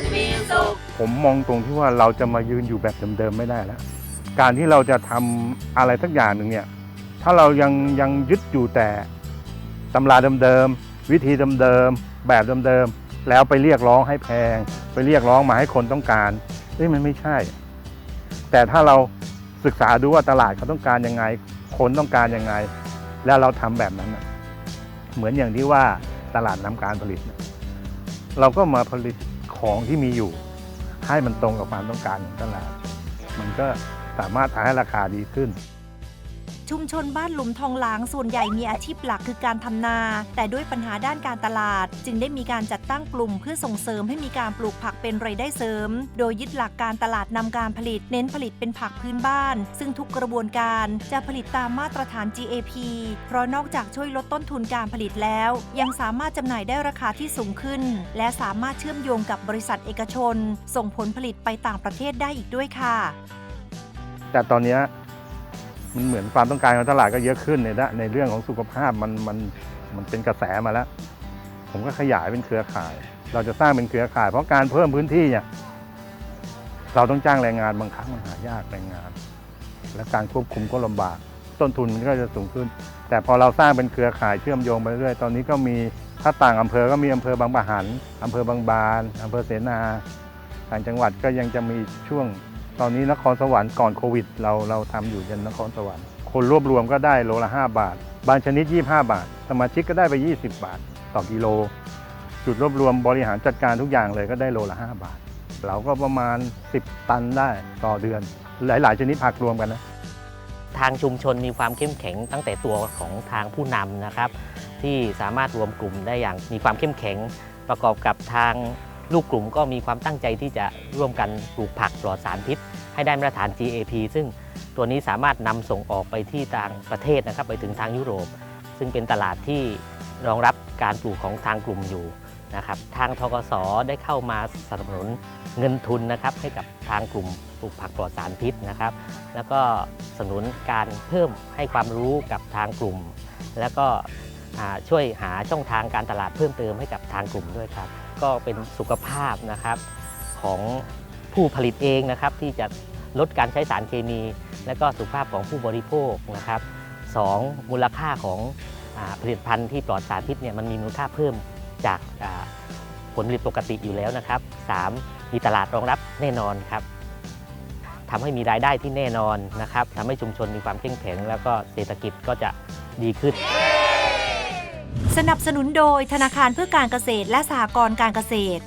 นมีสุข ผมมองตรงที่ว่าเราจะมายืนอยู่แบบเดิมๆไม่ได้แล้ว การที่เราจะทำอะไรสักอย่างหนึ่งเนี่ย ถ้าเรายังยังยึดอยู่แต่ตำราเดิมๆวิธีเดิมๆแบบเดิมๆแล้วไปเรียกร้องให้แพง ไปเรียกร้องมาให้คนต้องการเฮ้ยมันไม่ใช่ แต่ถ้าเราศึกษาดูว่าตลาดเขาต้องการยังไง คนต้องการยังไง แล้วเราทำแบบนั้นนะเหมือนอย่างที่ว่าตลาดนำการผลิต เราก็มาผลิต ของที่มีอยู่ ให้มันตรงกับความต้องการของตลาด มันก็สามารถทำให้ราคาดีขึ้น ชุมชนบ้านหลุมทองหลางส่วนใหญ่มีอาชีพหลักคือการทำนา แต่ด้วยปัญหาด้านการตลาด จึงได้มีการจัดตั้งกลุ่มเพื่อส่งเสริมให้มีการปลูกผักเป็นรายได้เสริม โดยยึดหลักการตลาดนำการผลิตเน้นผลิตเป็นผักพื้นบ้าน ซึ่งทุกกระบวนการจะผลิตตามมาตรฐาน GAP เพราะนอกจากช่วยลดต้นทุนการผลิตแล้ว ยังสามารถจำหน่ายได้ราคาที่สูงขึ้น และสามารถเชื่อมโยงกับบริษัทเอกชน ส่งผลผลิตไปต่างประเทศได้อีกด้วยค่ะ แต่ตอนเนี้ย มันเหมือนความต้องการของตลาดก็เยอะขึ้นในในเรื่องของสุขภาพมันมันมันเป็นกระแสมาแล้ว ผมก็ขยายเป็นเครือข่าย เราจะสร้างเป็นเครือข่าย เพราะการเพิ่มพื้นที่เนี่ยเราต้องจ้างแรงงานบางครั้งมันหายากแรงงาน และการควบคุมก็ลำบาก ต้นทุนมันก็จะสูงขึ้น แต่พอเราสร้างเป็นเครือข่ายเชื่อมโยงไปเรื่อยตอนนี้ก็มีถ้าต่างอำเภอก็มีอำเภอบางปะหันอำเภอบางบานอำเภอเสนาต่างจังหวัดก็ยังจะมีช่วง ตอนนี้นครสวรรค์ก่อนโควิด เราเราทำอยู่ยันนครสวรรค์ คนรวบรวมก็ได้โลละ 5 บาท บางชนิด 25 บาท สมาชิกก็ได้ไป 20 บาท ต่อกิโล จุดรวบรวมบริหารจัดการทุกอย่างเลยก็ได้โลละ 5 บาท เราก็ประมาณ 10 ตันได้ต่อเดือน หลาย ๆ ชนิดผักรวมกันนะทางชุมชนมีความเข้มแข็งตั้งแต่ตัวของทางผู้นำนะครับ ที่สามารถรวมกลุ่มได้อย่างมีความเข้มแข็งประกอบกับทาง ลูกกลุ่มก็มีความตั้งใจที่จะร่วมกันปลูกผักปลอดสารพิษ ให้ได้มาตรฐาน GAP ซึ่งตัวนี้สามารถนำส่งออกไปที่ต่างประเทศนะครับ ไปถึงทางยุโรป ซึ่งเป็นตลาดที่รองรับการปลูกของทางกลุ่มอยู่นะครับทางทกสได้เข้ามาสนับสนุนเงินทุนนะครับให้กับทางกลุ่มปลูกผักปลอดสารพิษนะครับ แล้วก็สนับสนุนการเพิ่มให้ความรู้กับทางกลุ่ม แล้วก็ ช่วยหาช่องทางการตลาดเพิ่มเติมให้กับทางกลุ่มด้วยครับ ก็เป็นสุขภาพนะครับของผู้ผลิตเองนะครับ ที่จะลดการใช้สารเคมี และก็สุขภาพของผู้บริโภคนะครับสองมูลค่าของอผลิตภัณฑ์ที่ปลอดสารพิษเนี่ยมันมีมูลค่าเพิ่มจากผลผลิตปกติอยู่แล้วนะครับสามมีตลาดรองรับแน่นอนครับทำให้มีรายได้ที่แน่นอนนะครับทำให้ชุมชนมีความเข้มแข็ง แล้วก็เศรษฐกิจก็จะดีขึ้น นับสนุนโดยธนาคารเพื่อการเกษตรและสหกรณ์การเกษตร